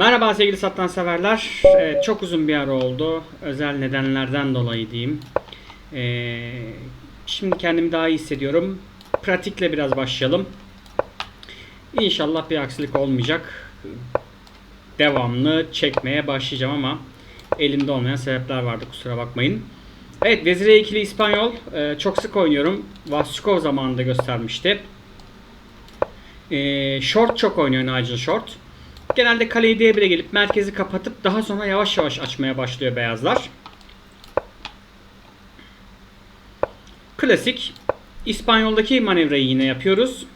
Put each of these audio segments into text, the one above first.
Merhaba sevgili sattan severler. Evet, çok uzun bir ara oldu. Özel nedenlerden dolayı diyeyim. Ee, şimdi kendimi daha iyi hissediyorum. Pratikle biraz başlayalım. İnşallah bir aksilik olmayacak. Devamlı çekmeye başlayacağım ama elimde olmayan sebepler vardı kusura bakmayın. Evet Vezire ikili İspanyol Ee, çok sık oynuyorum. Vasco zamanında göstermişti. Ee, short çok oynuyor Nigel Short. Genelde kaleyi D1'e gelip merkezi kapatıp daha sonra yavaş yavaş açmaya başlıyor beyazlar. Klasik İspanyol'daki manevrayı yine yapıyoruz.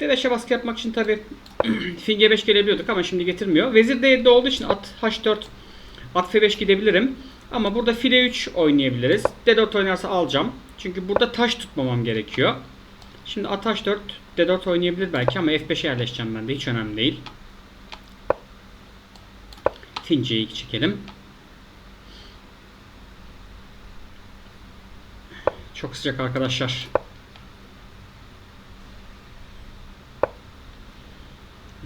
D5'e baskı yapmak için tabi fil G5 gelebiliyorduk ama şimdi getirmiyor. Vezir D7'de olduğu için at H4 at F5 gidebilirim. Ama burada file 3 oynayabiliriz. D4 oynarsa alacağım. Çünkü burada taş tutmamam gerekiyor. Şimdi at H4 D4 oynayabilir belki ama F5'e yerleşeceğim ben de. Hiç önemli değil. Fin C2 çekelim. Çok sıcak arkadaşlar.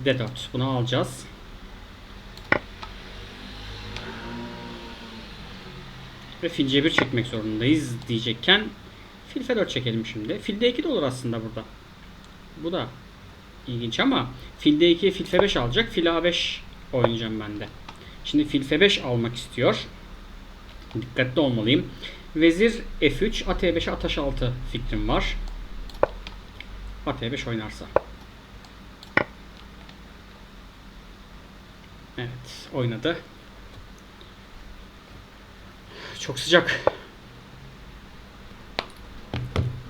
D4. Bunu alacağız. Ve fil C1 çekmek zorundayız diyecekken fil F4 çekelim şimdi. Fil D2 de olur aslında burada. Bu da ilginç ama fil D2'ye fil F5 alacak. Fil A5 oynayacağım ben de. Şimdi fil F5 almak istiyor. Dikkatli olmalıyım. Vezir F3, at E5'e at H6 fikrim var. At E5 oynarsa. Evet, oynadı. Çok sıcak.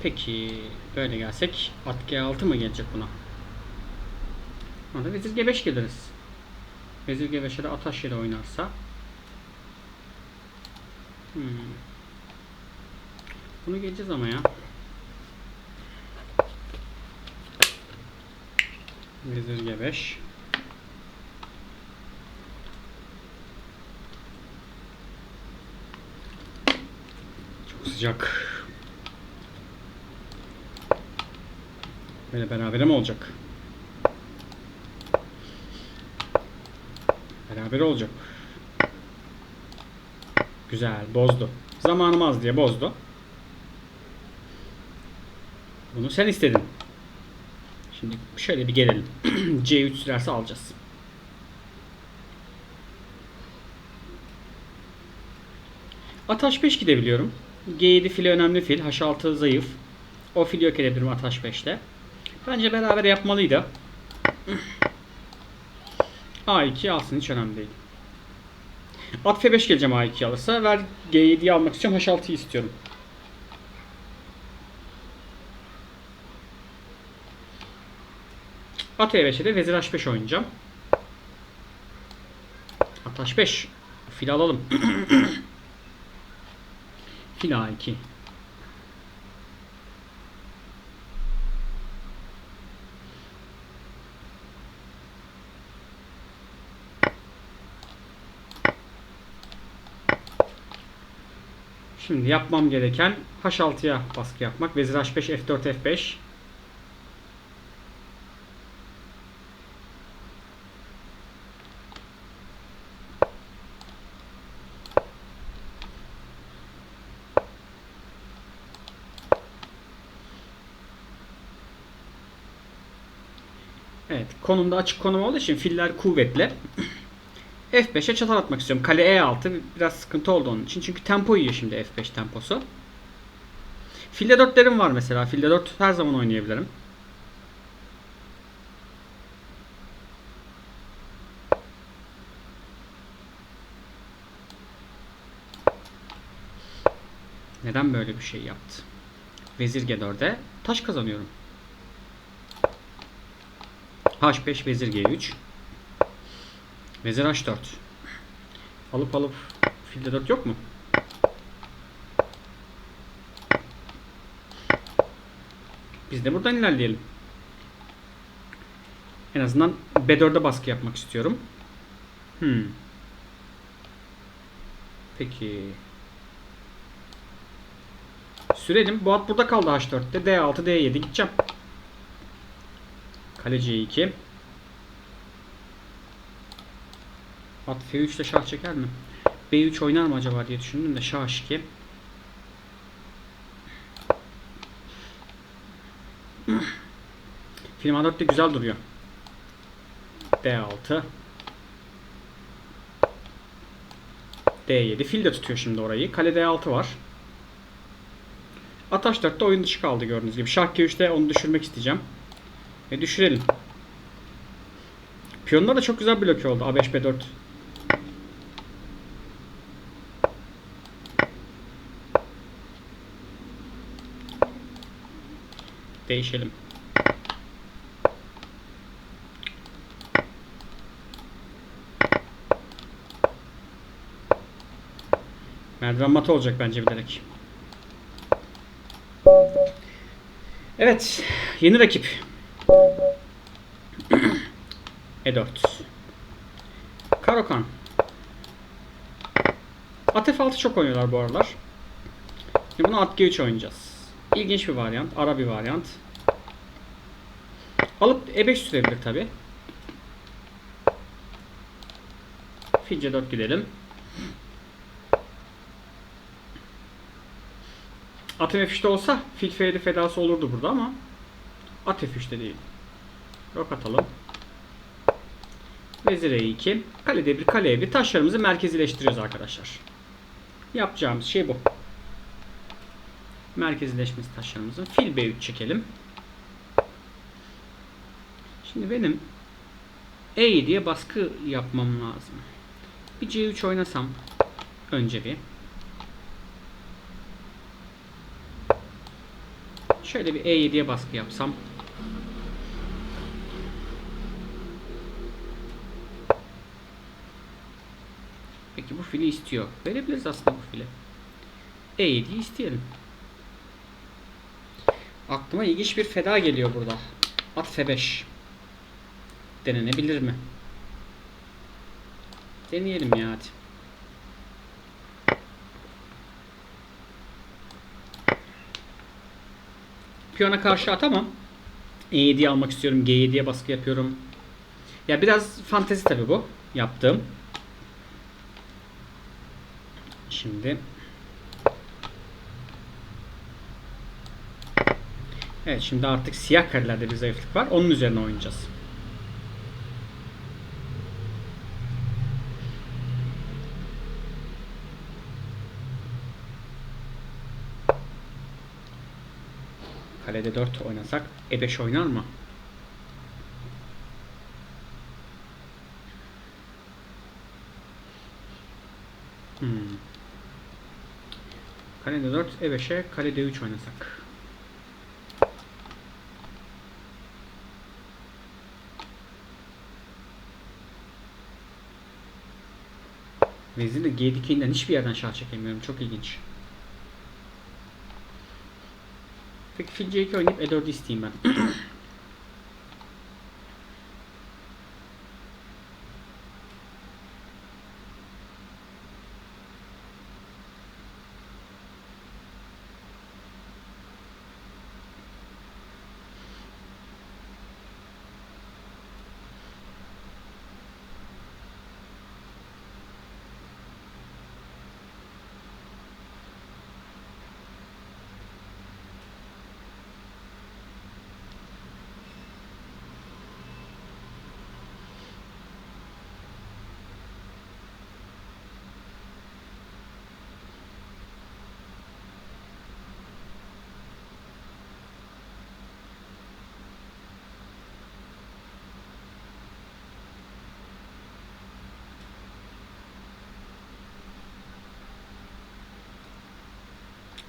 Peki böyle gelsek at G6 mı gelecek buna? Burada vezir G5 geliriz. Vezir G5'e de at H7 oynarsa. Hmm. Bunu geleceğiz ama ya. Vezir G5. Çok sıcak. Böyle beraber mi olacak? Beraber olacak. Güzel, bozdu. Zamanım az diye bozdu. Bunu sen istedin. Şimdi şöyle bir gelelim. C3 sürerse alacağız. At H5 gidebiliyorum. G7 fili önemli fil. H6 zayıf. O fili yok edebilirim at H5'te. Bence beraber yapmalıydı. A2 alsın hiç önemli değil. At F5 geleceğim A2 alırsa. Ver G7'yi almak istiyorum. H6'yı istiyorum. At E5'e de Vezir H5 oynayacağım. At H5. Fil alalım. Fil A2. Şimdi yapmam gereken H6'ya baskı yapmak. Vezir H5, F4, F5. Evet, konumda açık konum olduğu için filler kuvvetli. F5'e çatal atmak istiyorum. Kale E6 biraz sıkıntı oldu onun için. Çünkü tempo yiyor şimdi F5 temposu. Filde 4'lerim var mesela. Filde 4 her zaman oynayabilirim. Neden böyle bir şey yaptı? Vezir G4'e taş kazanıyorum. H5 vezir G3. Vezir H4. Alıp alıp filde 4 yok mu? Biz de buradan ilerleyelim. En azından B4'e baskı yapmak istiyorum. Hmm. Peki. Sürelim. Bu at burada kaldı H4'te. D6, D7 gideceğim. Kale C2. At F3 ile şah çeker mi? B3 oynar mı acaba diye düşündüm de şah H2. Film A4 de güzel duruyor. D6 D7 fil de tutuyor şimdi orayı. Kale D6 var. At H4'te oyun dışı kaldı gördüğünüz gibi. Şah G3'te onu düşürmek isteyeceğim. Ve düşürelim. Piyonlar da çok güzel bloke oldu. A5 B4. Değişelim. Merdiven matı olacak bence bilerek. Evet. Yeni rakip. E4. Karokan. At F6 çok oynuyorlar bu aralar. Şimdi bunu at G3 oynayacağız. İlginç bir varyant. Ara bir varyant. Alıp E5 sürebilir tabi. Fil C4 gidelim. At F3'te olsa fil F7 fedası olurdu burada ama at F3'te değil. Rok atalım. Vezir E2. Kale D1, kale E1. Taşlarımızı merkezileştiriyoruz arkadaşlar. Yapacağımız şey bu. Merkezileşmesi taşlarımızın. Fil B3 çekelim. Şimdi benim E7'ye baskı yapmam lazım. Bir C3 oynasam önce bir. Şöyle bir E7'ye baskı yapsam. Peki bu fili istiyor. Verebiliriz aslında bu fili. E7'yi isteyelim. Aklıma ilginç bir feda geliyor burada. At F5. Denenebilir mi? Deneyelim ya hadi. Piyona karşı atamam. E7'yi almak istiyorum. G7'ye baskı yapıyorum. Ya biraz fantezi tabi bu. Yaptığım. Şimdi Evet şimdi artık siyah karelerde bir zayıflık var. Onun üzerine oynayacağız. Kalede 4 oynasak E5 oynar mı? Hmm. Kalede 4, E5'e kalede 3 oynasak. Vezirle G dikeğinden hiçbir yerden şah çekemiyorum. Çok ilginç. Peki fil C2 oynayıp E4 isteyeyim ben.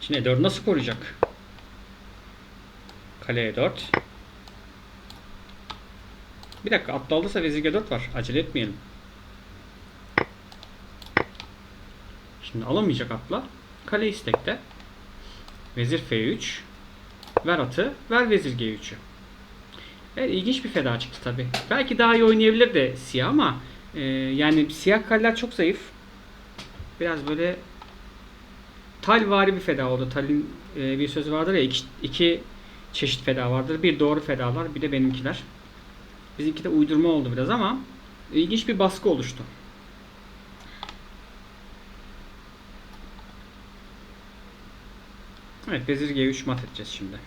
Şimdi E4 nasıl koruyacak? Kale E4. Bir dakika atlı aldıysa vezir G4 var. Acele etmeyelim. Şimdi alamayacak atla. Kale istekte. Vezir F3. Ver atı. Ver vezir G3'ü. Evet ilginç bir feda çıktı tabi. Belki daha iyi oynayabilir de siyah ama e, yani siyah kaleler çok zayıf. Biraz böyle Tal talvari bir feda oldu. Tal'in e, bir sözü vardır ya iki, iki çeşit feda vardır. Bir doğru fedalar bir de benimkiler. Bizimki de uydurma oldu biraz ama ilginç bir baskı oluştu. Evet Vezir G3 mat edeceğiz şimdi.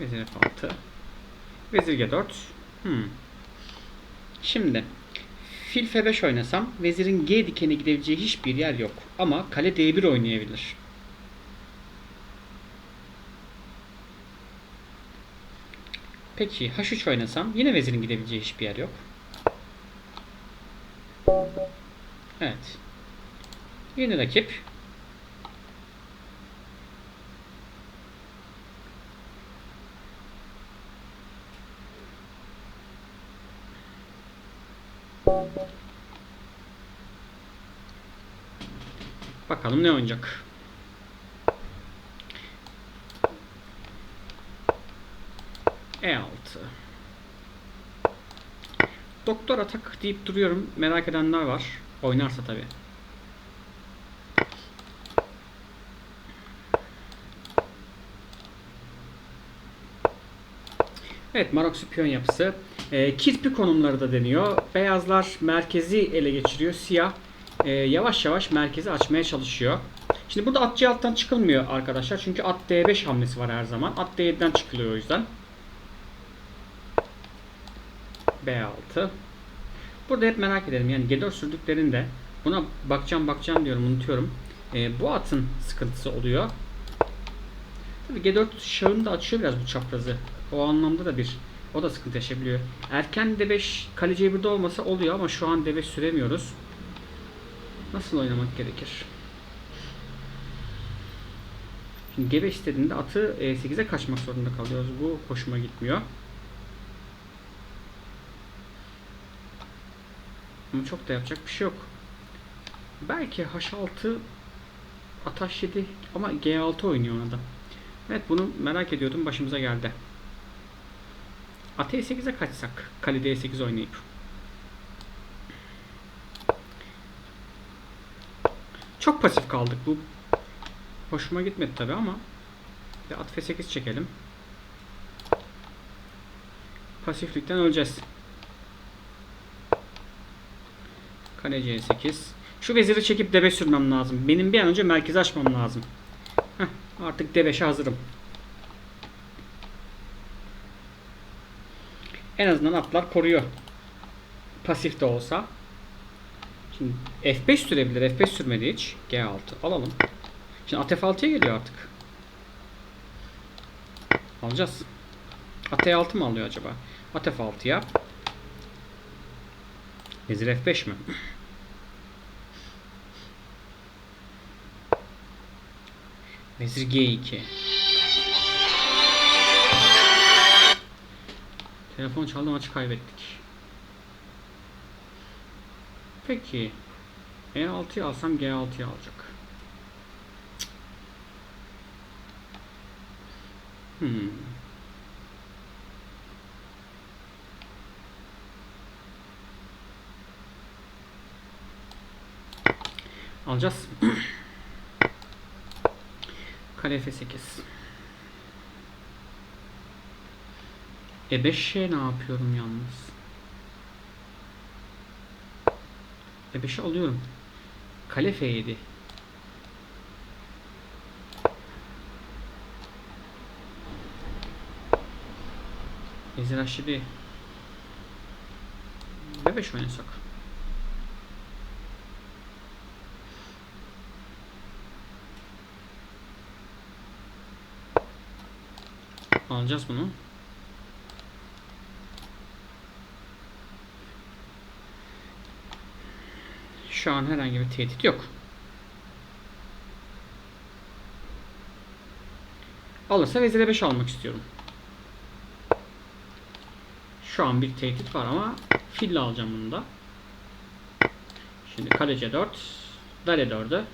Vezir F6. Vezir G4. Hmm. Şimdi fil F5 oynasam vezirin G dikeni gidebileceği hiçbir yer yok. Ama kale D1 oynayabilir. Peki H3 oynasam yine vezirin gidebileceği hiçbir yer yok. Evet. Yeni rakip. Bakalım ne oynayacak. E6. Doktor atak deyip duruyorum. Merak edenler var. Oynarsa tabi. Evet Maroksu piyon yapısı. E, kirpi konumları da deniyor. Beyazlar merkezi ele geçiriyor. Siyah e, yavaş yavaş merkezi açmaya çalışıyor. Şimdi burada at C6'dan çıkılmıyor arkadaşlar. Çünkü at D5 hamlesi var her zaman. At D7'den çıkılıyor o yüzden. B6. Burada hep merak ederim. Yani G4 sürdüklerinde buna bakacağım bakacağım diyorum unutuyorum. E, bu atın sıkıntısı oluyor. Tabii G4 şahını da açıyor biraz bu çaprazı. O anlamda da bir o da sıkıntı yaşayabiliyor. Erken D5 kaleci C1'de olmasa oluyor ama şu an D5 süremiyoruz. Nasıl oynamak gerekir? Şimdi G5 istediğinde atı E8'e kaçmak zorunda kalıyoruz. Bu hoşuma gitmiyor. Ama çok da yapacak bir şey yok. Belki H6 at H7 ama G6 oynuyor ona da. Evet bunu merak ediyordum. Başımıza geldi. At E8'e kaçsak. Kale D8 oynayıp. Çok pasif kaldık. Bu hoşuma gitmedi tabi ama bir at F8 çekelim. Pasiflikten öleceğiz. Kale C8. Şu veziri çekip D5 sürmem lazım. Benim bir an önce merkezi açmam lazım. Artık D5'e hazırım. En azından atlar koruyor. Pasif de olsa. Şimdi F5 sürebilir. F5 sürmedi hiç. G6 alalım. Şimdi at F6'ya geliyor artık. Alacağız. At E6 mı alıyor acaba? At F6'ya. Vezir F5 mi? Vezir G2. Telefon çaldı maçı kaybettik. Peki. E6'yı alsam G6'yı alacak. Hmm. Alacağız. Kale F8. E5'e ne yapıyorum yalnız? E5'i alıyorum. Kale F7. Vezir H7. B5 oynasak. Alacağız bunu. Şu an herhangi bir tehdit yok. Alırsa vezire 5 almak istiyorum. Şu an bir tehdit var ama fille alacağım bunu da. Şimdi kalece 4. Dale 4'ü.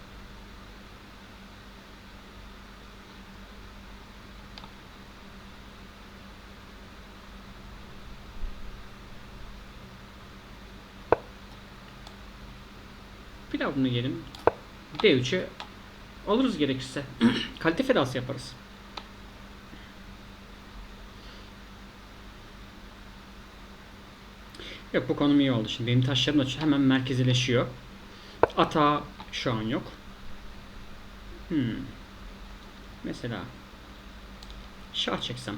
Bunu yiyelim. D3'ü alırız gerekirse. Kalite fedası yaparız. Yok bu konum iyi oldu. Şimdi benim taşlarım da hemen merkezileşiyor. Ata şu an yok. Hmm. Mesela şah çeksem.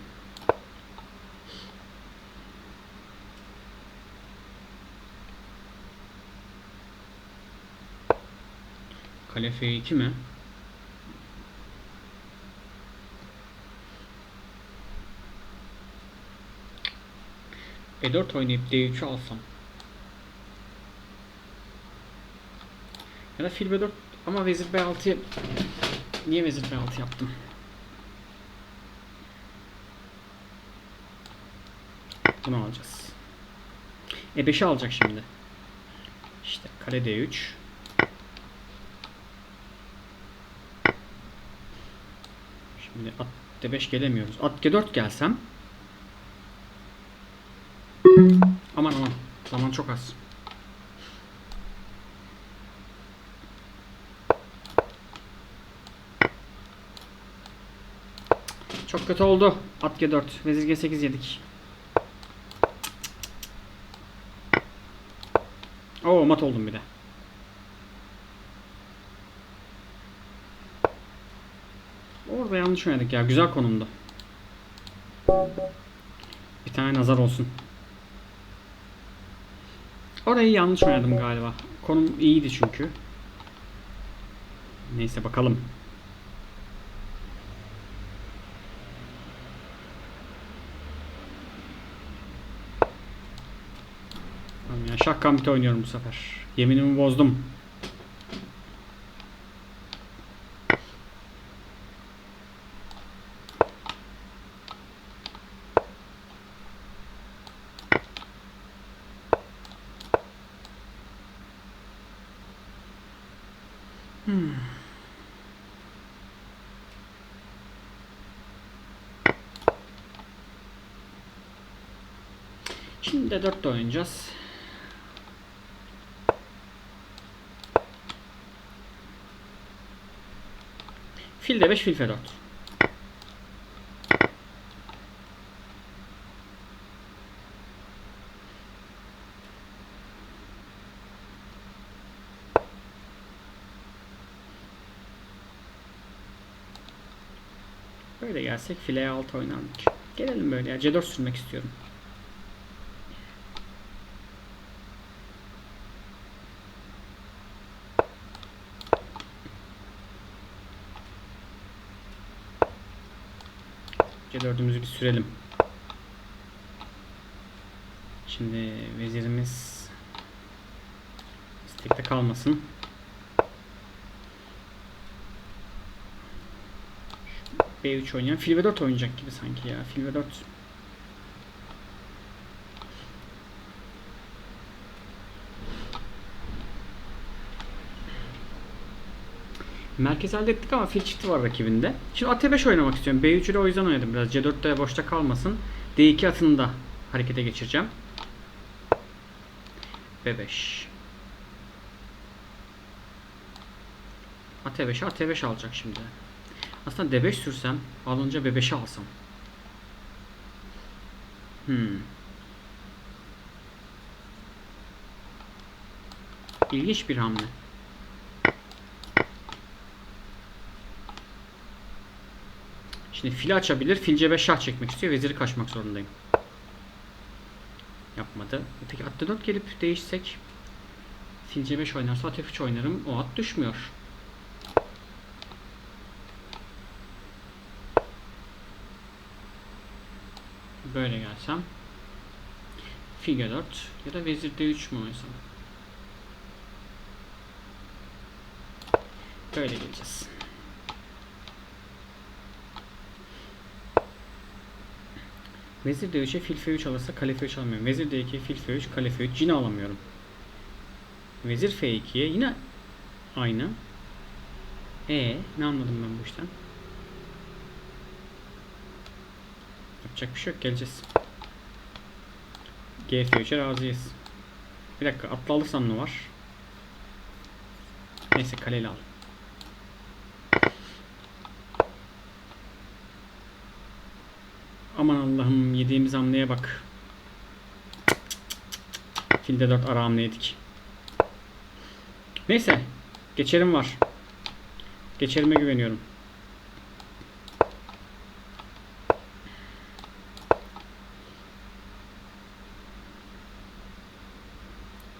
Kale F2 mi? E4 oynayıp D3'ü alsam. Ya da fil B4 ama vezir B6'yı niye vezir B6 yaptım? Bunu alacağız. E5'i alacak şimdi. İşte kale D3. Şimdi at D5 gelemiyoruz. At G4 gelsem. Aman aman. Zaman çok az. Çok kötü oldu. At G4. Vezir G8 yedik. Oo mat oldum bir de. Orada yanlış oynadık ya. Güzel konumda. Bir tane nazar olsun. Orayı yanlış oynadım galiba. Konum iyiydi çünkü. Neyse bakalım. Tamam ya şah gambit oynuyorum bu sefer. Yeminimi bozdum. Şimdi de 4 oynayacağız. Fil de 5, fil f 4. Böyle gelsek fileye 6 oynardık. Gelelim böyle ya. C4 sürmek istiyorum. Bir sürelim. Şimdi vezirimiz istekte kalmasın. B3 oynayan. Fil V4 oynayacak gibi sanki ya. Fil V4. Merkez elde ettik ama fil çifti var rakibinde. Şimdi at 5 oynamak istiyorum. B3'ü de o yüzden oynadım biraz. C4'te boşta kalmasın. D2 atını da harekete geçireceğim. B5. At 5 at 5 alacak şimdi. Aslında D5 sürsem alınca B5'i alsam. Hmm. İlginç bir hamle. Şimdi fili açabilir. Fil C5 şah çekmek istiyor. Veziri kaçmak zorundayım. Yapmadı. Peki at 4 gelip değişsek fil C5 oynarsa at F3 oynarım. O at düşmüyor. Böyle gelsem fil G4 ya da vezir D3 mü oynasam? Böyle geleceğiz. Vezir D3'e fil F3 alırsa kale F3 alamıyorum. Vezir D2'ye fil F3, kale F3 yine alamıyorum. Vezir F2'ye yine aynı. E ne anladım ben bu işten? Yapacak bir şey yok geleceğiz. G F3'e razıyız. Bir dakika atlı alırsam ne var? Neyse kaleyle al. Aman Allah'ım yediğimiz hamleye bak. Filde 4 ara hamle yedik. Neyse. Geçerim var. Geçerime güveniyorum.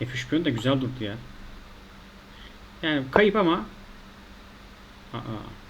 F3 piyon da güzel durdu ya. Yani kayıp ama Aa.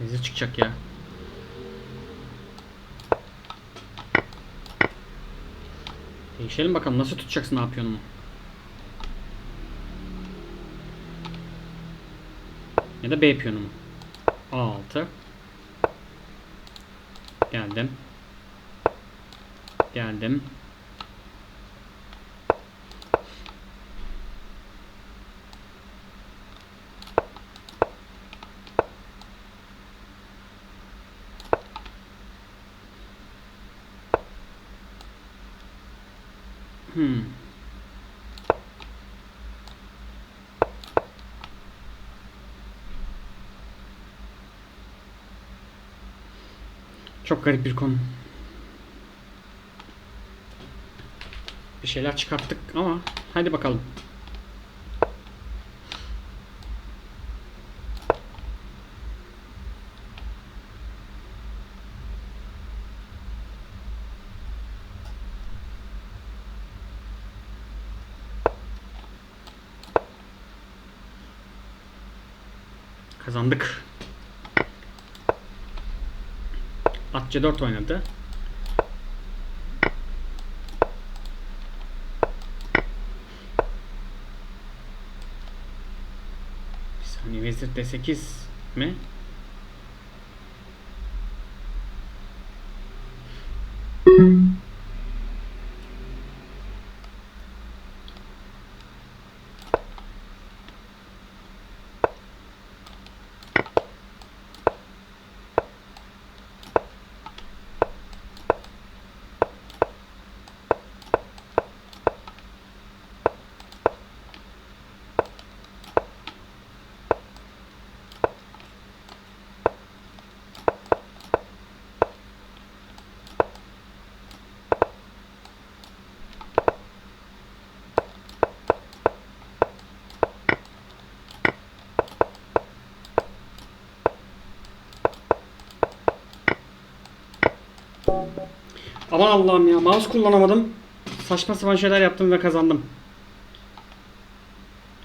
Vezir çıkacak ya. Değişelim bakalım nasıl tutacaksın ne yapıyorsun Ya da B piyonumu. A6. Geldim. Geldim. Hmm. Çok garip bir konu. Bir şeyler çıkarttık ama hadi bakalım. Kazandık. At C4 oynadı. Bir saniye vezir D8 mi? Aman Allah'ım ya mouse kullanamadım. Saçma sapan şeyler yaptım ve kazandım.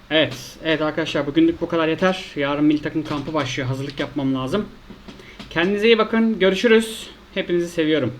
Evet, evet arkadaşlar bugünlük bu kadar yeter. Yarın milli takım kampı başlıyor. Hazırlık yapmam lazım. Kendinize iyi bakın. Görüşürüz. Hepinizi seviyorum.